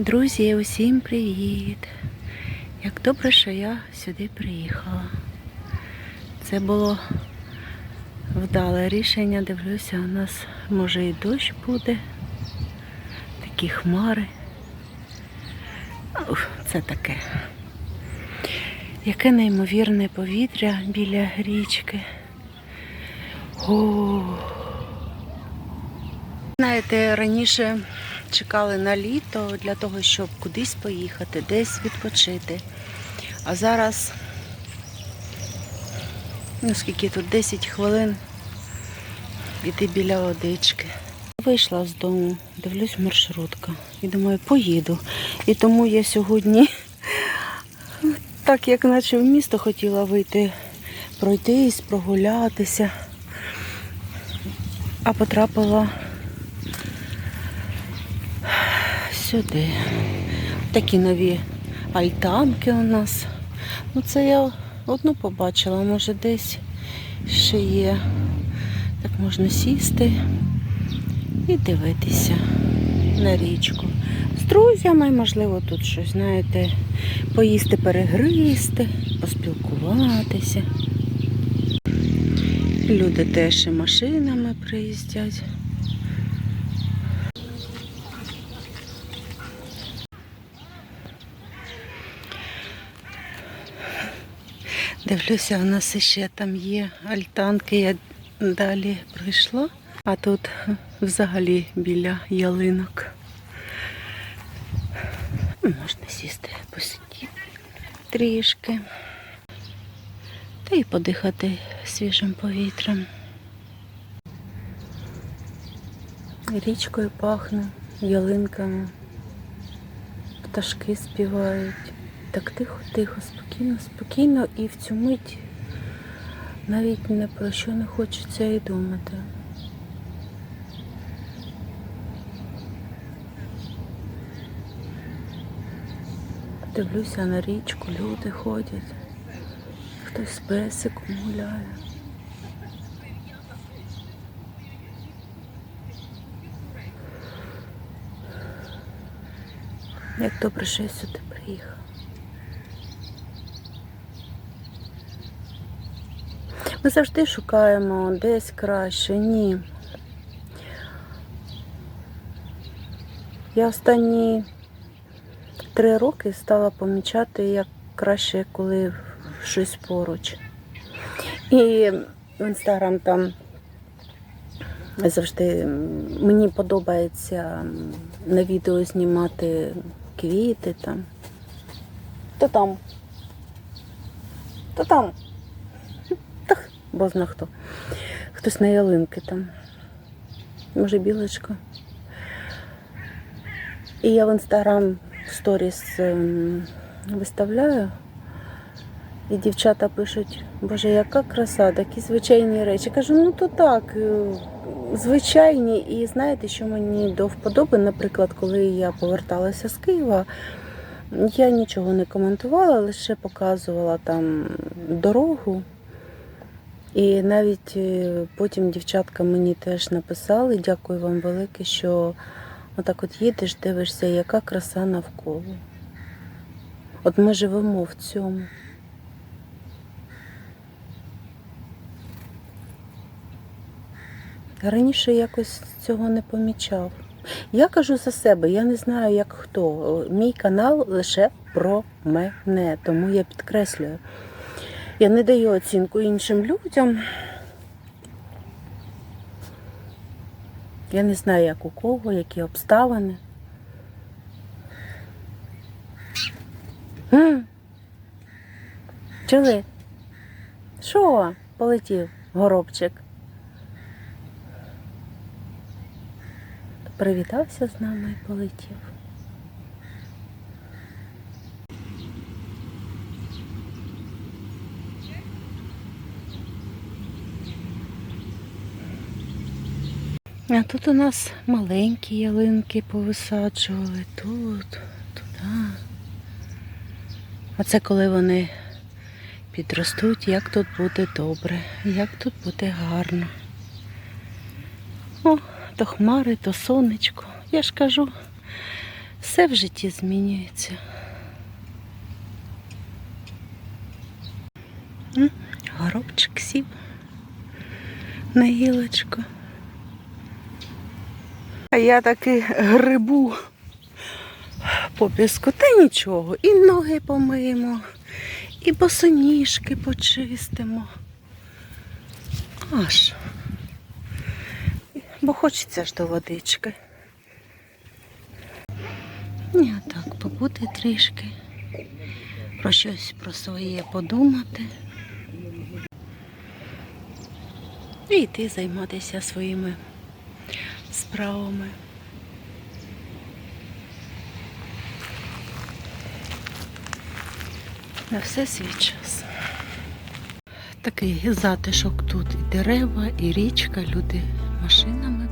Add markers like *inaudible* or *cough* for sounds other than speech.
Друзі, усім привіт! Як добре, що я сюди приїхала. Це було вдале рішення. Дивлюся, у нас може і дощ буде. Такі хмари. Ух, Це таке. Яке неймовірне повітря біля річки. О, Знаєте, раніше чекали на літо для того, щоб кудись поїхати, десь відпочити. А зараз, ну скільки тут 10 хвилин іти біля водички. Вийшла з дому, дивлюсь маршрутка і думаю, поїду. І тому я сьогодні, *laughs* так як наче в місто хотіла вийти, пройтись, прогулятися, а потрапила сюди. Такі нові альтанки у нас. Ну це я одну побачила, може десь ще є. Так можна сісти і дивитися на річку. З друзями, можливо, тут щось, знаєте, поїсти, перегристи, поспілкуватися. Люди теж і машинами приїздять. Дивлюся, у нас ще там є альтанки. Я далі прийшла, а тут взагалі біля ялинок. Можна сісти, посидіти трішки. Та й подихати свіжим повітрям. Річкою пахне, ялинками, пташки співають. Так тихо-тихо, спокійно, спокійно і в цю мить навіть не про що не хочеться і думати. Дивлюся на річку, люди ходять, хтось з песиком гуляє. Як добре, що я сюди приїхала. Ми завжди шукаємо десь краще. Ні. Я останні три роки стала помічати, як краще, коли щось поруч. І в інстаграм там завжди мені подобається на відео знімати квіти там. То там. То там. Бо зна хто. Хтось на ялинки там. Може, білочка. І я в інстаграм в сторіс виставляю. І дівчата пишуть, Боже, яка краса, такі звичайні речі. Кажу, ну то так, е, звичайні. І знаєте, що мені до вподоби, наприклад, коли я поверталася з Києва, я нічого не коментувала, лише показувала там дорогу. І навіть е, потім дівчатка мені теж написали, дякую вам велике, що отак от їдеш, дивишся, яка краса навколо. От ми живемо в цьому. Раніше якось цього не помічав. Я кажу за себе, я не знаю, як хто. Мій канал лише про мене, тому я підкреслюю. Я не даю оцінку іншим людям. Я не знаю, як у кого, які обставини. Чули? Що? Полетів горобчик. Привітався з нами і полетів. А тут у нас маленькі ялинки повисаджували тут, туди. А це коли вони підростуть, як тут буде добре, як тут буде гарно. О, то хмари, то сонечко. Я ж кажу, Все в житті змінюється. Горобчик сів на гілочку. А я таки грибу по піску, та нічого. І ноги помиємо, і босоніжки почистимо. Аж. Бо хочеться ж до водички. Ні, так, побути трішки, про щось про своє подумати. І йти займатися своїми справами. На все свій час. Такий затишок тут і дерева, і річка, люди машинами